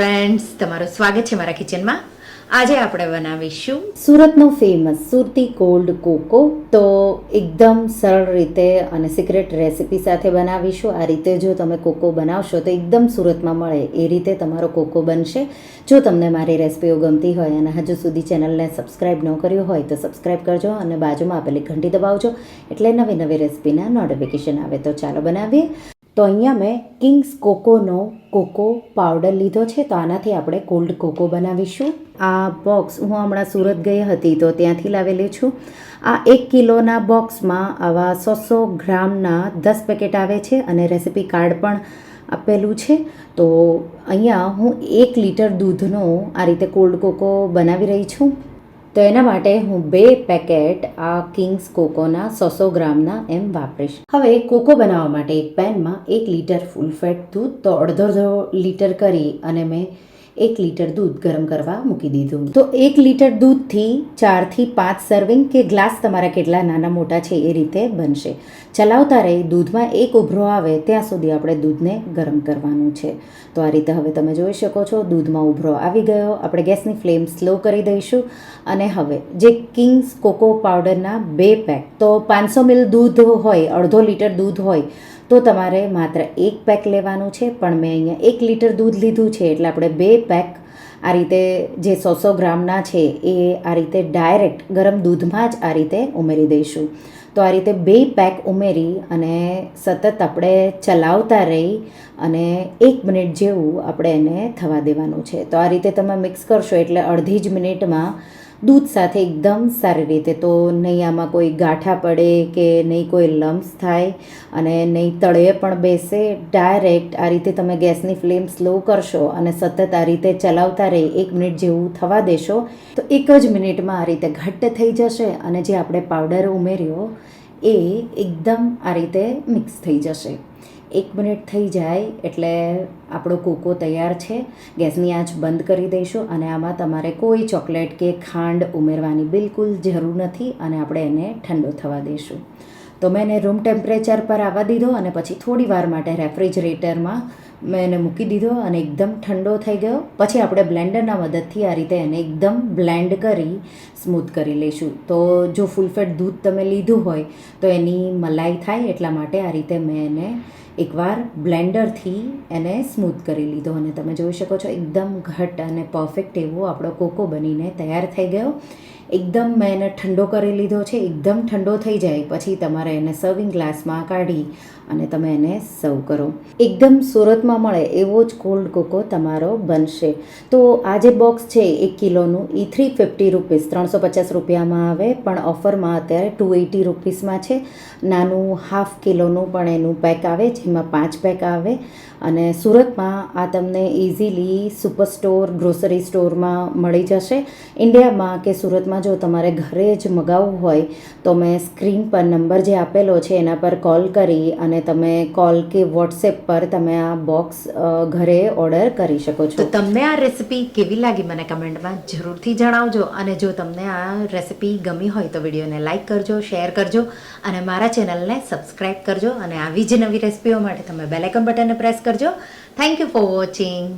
Friends તમારું સ્વાગત છે મારા કિચનમાં આજે આપણે બનાવીશું સુરતનો ફેમસ સુરતી કોલ્ડ કોકો તો એકદમ સરળ રીતે અને સિક્રેટ રેસિપી સાથે બનાવીશું. આ રીતે જો તમે કોકો બનાવશો તો એકદમ સુરતમાં મળે. એ રીતે તમારો કોકો બનશે. જો તમને મારી રેસિપીઓ ગમતી હોય અને હજુ સુધી ચેનલને સબસ્ક્રાઈબ ન કર્યું હોય તો સબસ્ક્રાઈબ કરજો અને બાજુમાં આપેલી ઘંટી દબાવજો. એટલે નવી નવી રેસિપીના નોટિફિકેશન આવે. તો ચાલો બનાવીએ. તો અહીંયા મેં કિંગ્સ કોકોનો કોકો પાવડર લીધો છે, તો આનાથી આપણે કોલ્ડ કોકો બનાવીશું. આ બોક્સ હું હમણાં સુરત ગઈ હતી, તો ત્યાંથી લાવેલી છું. આ એક કિલોના બોક્સમાં આવા સો સો ગ્રામના દસ પેકેટ આવે છે અને રેસિપી કાર્ડ પણ આપેલું છે. તો અહીંયા હું એક લીટર દૂધનો આ રીતે કોલ્ડ કોકો બનાવી રહી છું. તો એના માટે હું બે પેકેટ આ કિંગ્સ કોકોના સોસો ગ્રામના એમ વાપરીશ. હવે કોકો બનાવવા માટે એક પેનમાં એક લીટર ફૂલ ફેટ દૂધ, તો અડધો અડધો લીટર કરી અને મેં એક લીટર દૂધ ગરમ કરવા મૂકી દીધું. તો એક લીટર દૂધથી ચારથી પાંચ સર્વિંગ કે ગ્લાસ તમારા કેટલા નાના મોટા છે એ રીતે બનશે. ચલાવતા રહી, દૂધમાં એક ઉભરો આવે, ત્યાં સુધી આપણે દૂધને ગરમ કરવાનું છે. તો આ રીતે હવે તમે જોઈ શકો છો, દૂધમાં ઉભરો આવી ગયો. આપણે ગેસની ફ્લેમ સ્લો કરી દઈશું. અને હવે, જે કિંગ્સ કોકો પાવડરના બે પેક, તો પાંચસો મિલ દૂધ હોય, અડધો લીટર દૂધ હોય તો તમારે માત્ર એક પેક લેવાનું છે, પણ મેં અહીંયા એક લીટર દૂધ લીધું છે, એટલે આપણે બે પેક આ રીતે જે સો સો ગ્રામના છે, એ આ રીતે ડાયરેક્ટ ગરમ દૂધમાં જ આ રીતે ઉમેરી દઈશું. તો આ રીતે બે પેક ઉમેરી અને સતત આપણે ચલાવતા રહી અને એક મિનિટ જેવું આપણે એને થવા દેવાનું છે. તો આ રીતે તમે મિક્સ કરશો એટલે અડધી જ મિનિટમાં દૂધ સાથે એકદમ સારી રીતે. તો નહીં આમાં કોઈ ગાંઠા પડે કે નહીં કોઈ લમ્સ થાય અને નહીં તળિયે પણ બેસે, ડાયરેક્ટ આ રીતે તમે ગેસની ફ્લેમ સ્લો કરશો અને સતત આ રીતે ચલાવતા રહે, એક મિનિટ જેવું થવા દેશો, તો એક જ મિનિટમાં આ રીતે ઘટ્ટ થઈ જશે અને જે આપણે પાવડર ઉમેર્યો એ એકદમ આ રીતે મિક્સ થઈ જશે. એક મિનિટ થઈ જાય એટલે આપણો કોકો તૈયાર છે. ગેસની આંચ બંધ કરી દઈશું અને આમાં તમારે કોઈ ચોકલેટ કે ખાંડ ઉમેરવાની બિલકુલ જરૂર નથી અને આપણે એને ઠંડો થવા દઈશું. તો મેં એને રૂમ ટેમ્પરેચર પર આવવા દીધો અને પછી થોડી વાર માટે રેફ્રિજરેટરમાં મેં એને મૂકી દીધો અને એકદમ ઠંડો થઈ ગયો. પછી આપણે બ્લેન્ડરના મદદથી આ રીતે એને એકદમ બ્લેન્ડ કરી સ્મૂથ કરી લઈશું. તો જો ફૂલફેટ દૂધ તમે લીધું હોય તો એની મલાઈ થાય એટલા માટે આ રીતે મેં એને એકવાર બ્લેન્ડરથી એને સ્મૂથ કરી લીધો અને તમે જોઈ શકો છો એકદમ ઘટ અને પરફેક્ટ એવો આપણો કોકો બનીને તૈયાર થઈ ગયો. એકદમ મેં એને ઠંડો કરી લીધો છે, એકદમ ઠંડો થઈ જાય, પછી તમારે એને સર્વિંગ ગ્લાસમાં કાઢી અને તમે એને સર્વ કરો. એકદમ સુરતમાં મળે એવો જ કોલ્ડ કોકો તમારો બનશે. તો આ જે બોક્સ છે, એક કિલોનું એ થ્રી ફિફ્ટી રૂપીસ ત્રણસો પચાસ રૂપિયામાં આવે, પણ ઓફરમાં અત્યારે ટુ એટી રૂપીસમાં છે. નાનું હાફ કિલોનું પણ એનું પેક આવે, જેમાં પાંચ પેક આવે. અને સુરતમાં આ તમને ઇઝીલી સુપર સ્ટોર ગ્રોસરી સ્ટોરમાં મળી જશે. ઇન્ડિયામાં કે સુરતમાં જો તમારે ઘરે જ મગાવવું હોય, તો મેં સ્ક્રીન પર નંબર જે આપેલો છે એના પર કોલ કરી અને તમે કોલ કે વોટ્સએપ પર તમે આ બોક્સ ઘરે ઓર્ડર કરી શકો તો છો તમને આ રેસિપી કેવી લાગી મને કમેન્ટમાં જરૂરથી જણાવજો. અને જો તમને આ રેસિપી ગમી હોય તો વિડીયોને લાઇક કરજો શેર કરજો અને મારા ચેનલને સબસ્ક્રાઈબ કરજો. અને આવી જ નવી રેસિપીઓ માટે તમે બેલાઇકન બટનને પ્રેસ કરજો. Thank you for watching